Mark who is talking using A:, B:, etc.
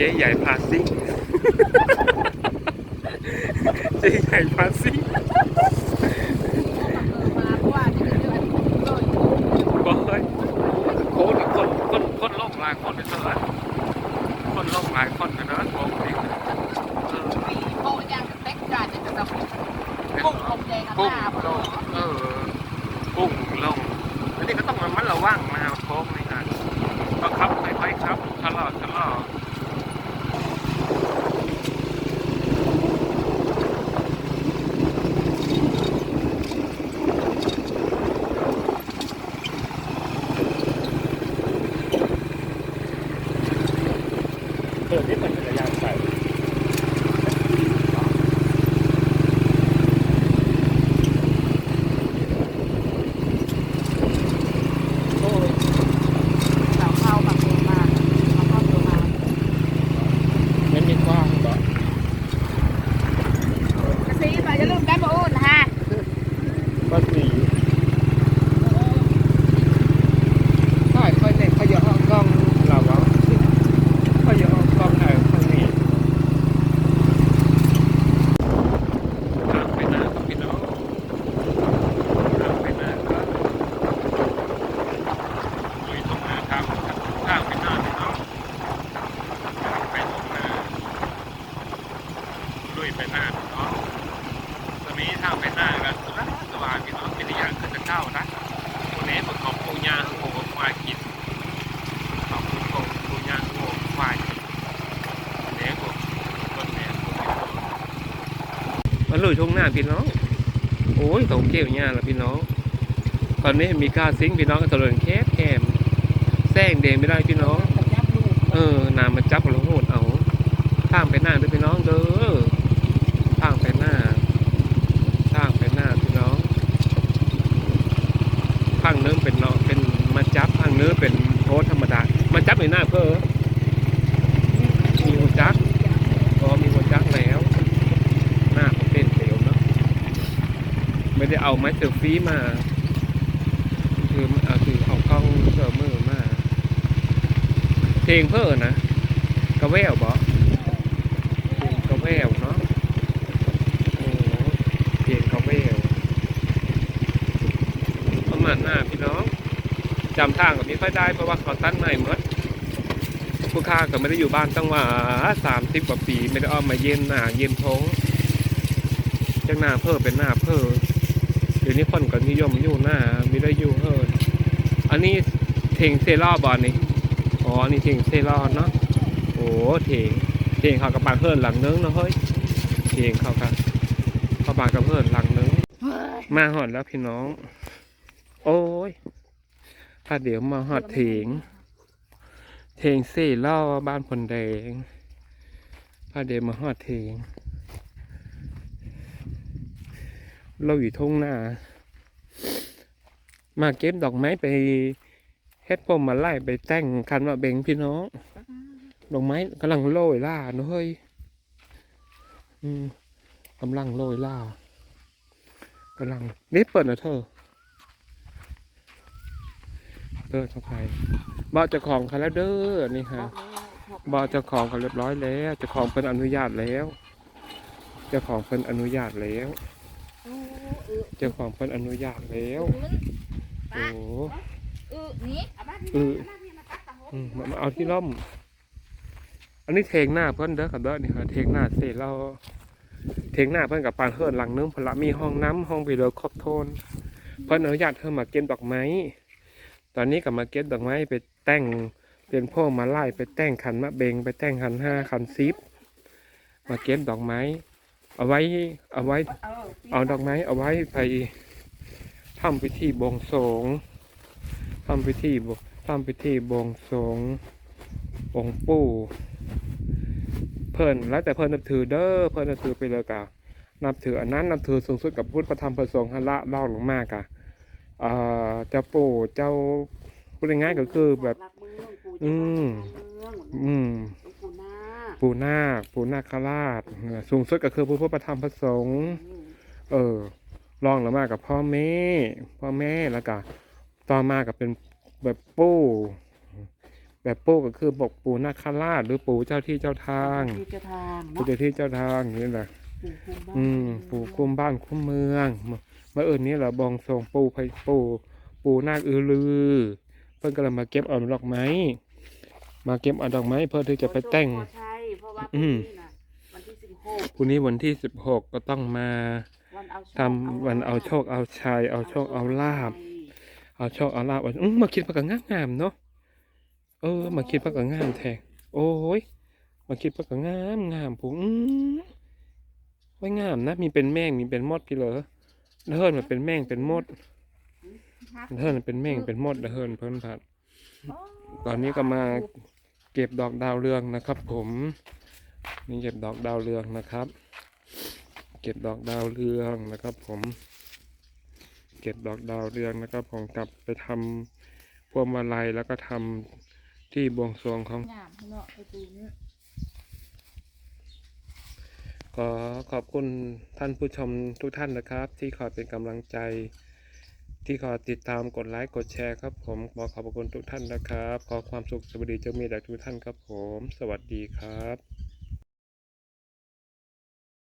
A: จ๊ใหญ่พาซิ่ง เจ๊ใหญ่พาซิ่ง
B: มาเพราะว่าที่เดือนโดน
A: บอกเฮ้ยโค้ดคนคนคนโลกหลายคนเป็นเท่าไหร่คนโลกหลายคนกันนะโค้ดนี่เออ
B: มีโบย่างเต็กการเนี่ยจะกุ้งลมแดง
A: กุ้ง
B: หน้า
A: ลงเออกุ้งลงอันนี้ก็ต้องระมัดระวังนะครับโค้งนี่นะก็ขับค่อยๆครับชะลอชะลอ
B: Yeah. ลุ
A: ยทุ่งหน้าพี่น้อง โอ้ยเขาเกี่ยวหญ้าละพี่น้อง ตอนนี้มีกาซิงพี่น้องก็ตะลินแคบแคมแซงเดงไม่ได้พี่น้อง เออน้ำมันจับเราโหดเอาทางไปหน้าด้วยพี่น้องเด้อทางไปหน้าทางไปหน้าพี่น้องข้างเนื้อเป็นเนาะเป็นมาจับข้างเนื้อเป็นโทษธรรมดามาจับในหน้าเพื่อมีหัวจักอ๋อมีหัวจักแล้ว หน้าเขาเป็นเดียวเนาะ ไม่ได้เอาไม้เซลฟี่มา คือเอาคือเอากล้องเซอร์มือมา เพลงเพื่อนะกระแววบ่เพลงกระแววเนาะโอ้เพลงกระแววประมาณหน้าพี่น้องจำทางกับนี้ค่อยได้เพราะว่าเขาตั้งใหม่หมดผู้ค้าก็ไม่ได้อยู่บ้านตั้งว่าสามสิบกว่าปี ไม่ได้อ้อมมาเย็นหน้าเย็นท้องจากหน้าเพิ่อเป็นหน้าเพิ่อ ดี๋ยวนี้คนก็นิยมอยู่หน้าไม่ได้อยู่เฮินอันนี้เพลงเซล่าบอลนี่อ๋อนี่เทงเซรอนเนาะโอ้เทงเทงเขากับปางเพื่อนหลังนึงเนาะเฮ้ยเทงเขากับเขาปางกับเพื่อนหลังนึงมาหอดแล้วพี่น้อง โอ้ยถ้าเดี๋ยวมาหอดเทงเทงเซล่อบ้านพนแดงถ้าเดี๋ยวมาหอดเทง เราอยู่ทุ่งนามาเก็บดอกไม้ไปเฮ็ดผมมาไล่ไปแต่งคันว่าเบ่งพี่น้องดอกไม้กำลังโรยล่าเนอะเฮ้ยกำลังโรยล่ากำลังนี่เปิดนะเธอเดินเข้าไปบอกเจ้าของเขาแล้วเด้อนี่ฮะบอกเจ้าของเขาเรียบร้อยแล้วเจ้าของเพิ่นอนุญาตแล้วเจ้าของเพิ่นอนุญาตแล้ว เจ้าของเพิ่นอนุญาตแล้ว โอ้
B: เออนี่เอาบ้าน
A: เอออืมมามาเอาที่ร่ม อันนี้เทงหน้าเพิ่นเด้อกับเด้อนี่ค่ะเทงหน้าเสร็จแล้วเทงหน้าเพิ่นกับปานเฮิรนหลังนึงเพนละมีห้องน้ำห้องไปเลยครบโทน เพิ่นอนุญาตเธอมาเก็บดอกไม้ ตอนนี้กับมาเก็บดอกไม้ไปแต่งเป็นพวกมาไล่ไปแต่งขันมะเบงไปแต่งขันห้าขันซิบมาเก็บดอกไม้ เอาไว้เอาไว้ เอาดอกไม้เอาไว้ไปทำพิธีบวงสรวงทำพิธีบวทำพิธีบวงสรวงองค์ปู่เพิ่นแล้วแต่เพิ่นนับถือเด้อเพิ่นนับถือไปเลยกะนับถืออันนั้นนับถือสูงสุดกับพุทธประธรรมประสงค์ฮละเล่าลงมากะเอ่อเจ้าปู่เจ้าพูดง่ายๆก็คือแบบ อืมอืม ปู่นาคปู่นาคราชเออสูงสุดก็คือพระพุทธประธรรมประสงฆ์เออรองลงมากับพ่อแม่พ่อแม่แล้วก็ต่อมากับเป็นแบบปู่แบบปู่ก็คือบอกปู่นาคราช หรือปู่เจ้าที่เจ้าทาง
B: ที่เจ้าทาง
A: ปู่
B: เนาะ
A: เจ้าที่เจ้าทางนี่แหละ
B: ปู่คุมบ้าน
A: อืมปู่คุมบ้านคุมเมืองมามาเอิญนี่แหละบองทรงปู่ไผปู่ปู่นาคอือลือ เพิ่นก็เลยมาเก็บเอาดอกไม้มาเก็บเอาดอกไม้เพื่อที่จะไปแต่ง
B: ขอใช่เพราะว่า
A: อื
B: ปี
A: ม
B: นี้นะวันที่สิบหก
A: พรุ่งนี้วันที่สิบหกก็ต้องมา
B: วันเอาโชค
A: ทำวันเอาโชคเอาชัยเอาโชคเอาลาบ เอาโชคเอาลาบเอาอืมมาคิดมากับงามงามๆเนาะเออ มาคิดมากับงามแท้โอ้ยมาคิดมากับงามงามผมอืมไว้งามนะมีเป็นแมงมีเป็นมดพี่เหรอเฮิรนมันเป็นแมงเป็นมดเฮิรนมันเป็นแมงเป็นมดเฮิรนเพิ่นผัด ตอนนี้ก็มาเก็บดอกดาวเรืองนะครับ ผม นี่เก็บดอกดาวเรืองนะครับ เก็บดอกดาวเรืองนะครับ ผม เก็บดอกดาวเรืองนะครับ ผมกลับไปทำพวงมาลัยแล้วก็ทำที่บวงสรวงของ
B: งามเนาะไอ้ตูนี้
A: ขอขอบคุณท่านผู้ชมทุกท่านนะครับ ที่คอยเป็นกำลังใจ ที่คอยติดตามกดไลค์กดแชร์ครับผมขอขอบคุณทุกท่านนะครับ ขอความสุขสวัสดีเจ้ามีแด่ทุกท่านครับผม สวัสดีครับ